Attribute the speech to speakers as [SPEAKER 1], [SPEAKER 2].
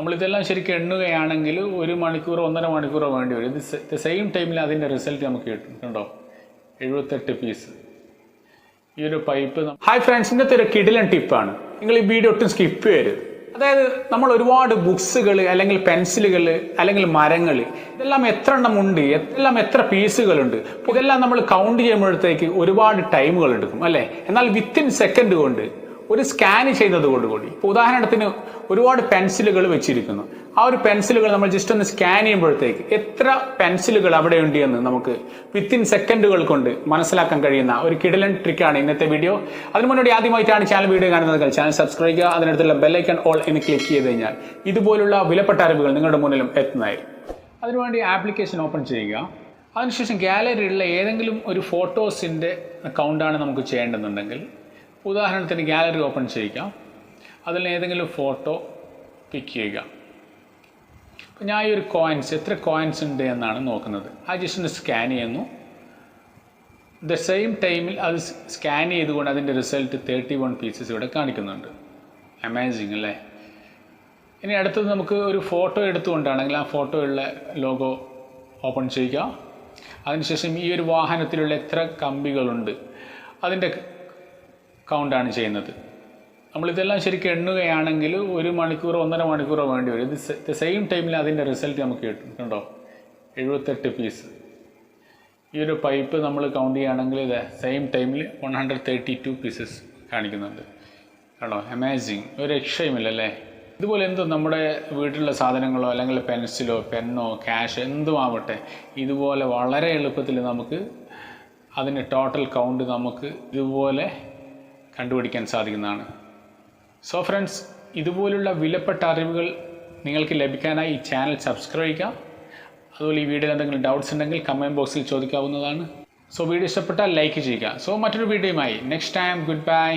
[SPEAKER 1] നമ്മളിതെല്ലാം ശരിക്കും എണ്ണുകയാണെങ്കിൽ ഒരു മണിക്കൂറോ ഒന്നര മണിക്കൂറോ വേണ്ടി വരും. ഇത് സെയിം ടൈമിൽ അതിന്റെ റിസൾട്ട് നമുക്ക് കിട്ടും കണ്ടോ? എഴുപത്തെട്ട് പീസ് ഈ ഒരു പൈപ്പ് ഹായ് ഫ്രണ്ട്സ് ഇന്നത്തെ ഒരു കിടിലൻ ടിപ്പാണ് നിങ്ങൾ ഈ വീഡിയോ ഒട്ടും സ്കിപ്പ് ചെയ്യരുത്. അതായത് നമ്മൾ ഒരുപാട് ബുക്സുകൾ അല്ലെങ്കിൽ പെൻസിലുകൾ അല്ലെങ്കിൽ മരങ്ങൾ ഇതെല്ലാം എത്ര എണ്ണം ഉണ്ട് എല്ലാം എത്ര പീസുകളുണ്ട് ഇതെല്ലാം നമ്മൾ കൗണ്ട് ചെയ്യുമ്പോഴത്തേക്ക് ഒരുപാട് ടൈമുകൾ എടുക്കും അല്ലേ? എന്നാൽ വിത്തിൻ സെക്കൻഡ് കൊണ്ട് ഒരു സ്കാൻ ചെയ്യുന്നത് കൂടി. ഇപ്പോൾ ഉദാഹരണത്തിന് ഒരുപാട് പെൻസിലുകൾ വെച്ചിരിക്കുന്നു. ആ ഒരു പെൻസിലുകൾ നമ്മൾ ജസ്റ്റ് ഒന്ന് സ്കാൻ ചെയ്യുമ്പോഴത്തേക്ക് എത്ര പെൻസിലുകൾ അവിടെ ഉണ്ട് എന്ന് നമുക്ക് വിത്തിൻ സെക്കൻഡുകൾ കൊണ്ട് മനസ്സിലാക്കാൻ കഴിയുന്ന ഒരു കിടലൻ ട്രിക്കാണ് ഇന്നത്തെ വീഡിയോ അതിന് മുന്നോടി ആദ്യമായിട്ടാണ് ചാനൽ വീഡിയോ കാണുന്നത്. ചാനൽ സബ്സ്ക്രൈബ് ചെയ്യുക. അതിനടുത്തുള്ള ബെല്ലൈക്കൺ ഓൾ എന്ന് ക്ലിക്ക് ചെയ്ത് കഴിഞ്ഞാൽ ഇതുപോലുള്ള വിലപ്പെട്ട അറിവുകൾ നിങ്ങളുടെ മുന്നിലും എത്തുന്നതായിരിക്കും. അതിനുവേണ്ടി ആപ്ലിക്കേഷൻ ഓപ്പൺ ചെയ്യുക. അതിനുശേഷം ഗാലറിയിലുള്ള ഏതെങ്കിലും ഒരു ഫോട്ടോസിന്റെ അക്കൗണ്ടാണ് നമുക്ക് ചെയ്യേണ്ടതുണ്ടെങ്കിൽ ഉദാഹരണത്തിന് ഗാലറി ഓപ്പൺ ചെയ്യുക അതിൽ ഏതെങ്കിലും ഫോട്ടോ പിക്ക് ചെയ്യുക. അപ്പോൾ ഞാൻ ഈ ഒരു കോയിൻസ് എത്ര കോയിൻസ് ഉണ്ട് എന്നാണ് നോക്കുന്നത്. ആ ജസ്റ്റ് സ്കാൻ ചെയ്യുന്നു. ദ സെയിം ടൈമിൽ അത് സ്കാൻ ചെയ്തുകൊണ്ട് അതിന്റെ റിസൾട്ട് തേർട്ടി വൺ പീസസ് ഇവിടെ കാണിക്കുന്നുണ്ട്. അമേസിങ് അല്ലേ? ഇനി അടുത്തത് നമുക്ക് ഒരു ഫോട്ടോ എടുത്തുകൊണ്ടാണെങ്കിൽ ആ ഫോട്ടോയുള്ള ലോഗോ ഓപ്പൺ ചെയ്യുക. അതിനുശേഷം ഈ ഒരു വാഹനത്തിലുള്ള എത്ര കമ്പികളുണ്ട്. അതിന്റെ കൗണ്ടാണ് ചെയ്യുന്നത്. നമ്മളിതെല്ലാം ശരിക്കും എണ്ണുകയാണെങ്കിൽ ഒരു മണിക്കൂറോ ഒന്നര മണിക്കൂറോ വേണ്ടി വരും. ഇത് സെയിം ടൈമിൽ അതിന്റെ റിസൾട്ട് നമുക്ക് കിട്ടുന്നുണ്ടോ എഴുപത്തെട്ട് പീസ് ഈ ഒരു പൈപ്പ് നമ്മൾ കൗണ്ട് ചെയ്യുകയാണെങ്കിൽ ഇത് സെയിം ടൈമിൽ one hundred thirty two pieces കാണിക്കുന്നുണ്ട്. കണ്ടോ? അമേസിങ് ഒരു രക്ഷയുമില്ലല്ലേ ഇതുപോലെ എന്തോ നമ്മുടെ വീട്ടിലുള്ള സാധനങ്ങളോ അല്ലെങ്കിൽ പെൻസിലോ പെന്നോ ക്യാഷ് എന്തും ആവട്ടെ ഇതുപോലെ വളരെ എളുപ്പത്തിൽ നമുക്ക് അതിന് ടോട്ടൽ കൗണ്ട് നമുക്ക് ഇതുപോലെ കണ്ടുപിടിക്കാൻ സാധിക്കുന്നതാണ്. സോ ഫ്രണ്ട്സ് ഇതുപോലുള്ള വിലപ്പെട്ട അറിവുകൾ നിങ്ങൾക്ക് ലഭിക്കാനായി ഈ ചാനൽ സബ്സ്ക്രൈബ് ചെയ്യുക. അതുപോലെ ഈ വീഡിയോയിൽ എന്തെങ്കിലും ഡൗട്ട്സ് ഉണ്ടെങ്കിൽ കമന്റ് ബോക്സിൽ ചോദിക്കാവുന്നതാണ്. സോ വീഡിയോ ഇഷ്ടപ്പെട്ടാൽ ലൈക്ക് ചെയ്യുക. സോ മറ്റൊരു വീഡിയോയുമായി. Next time good bye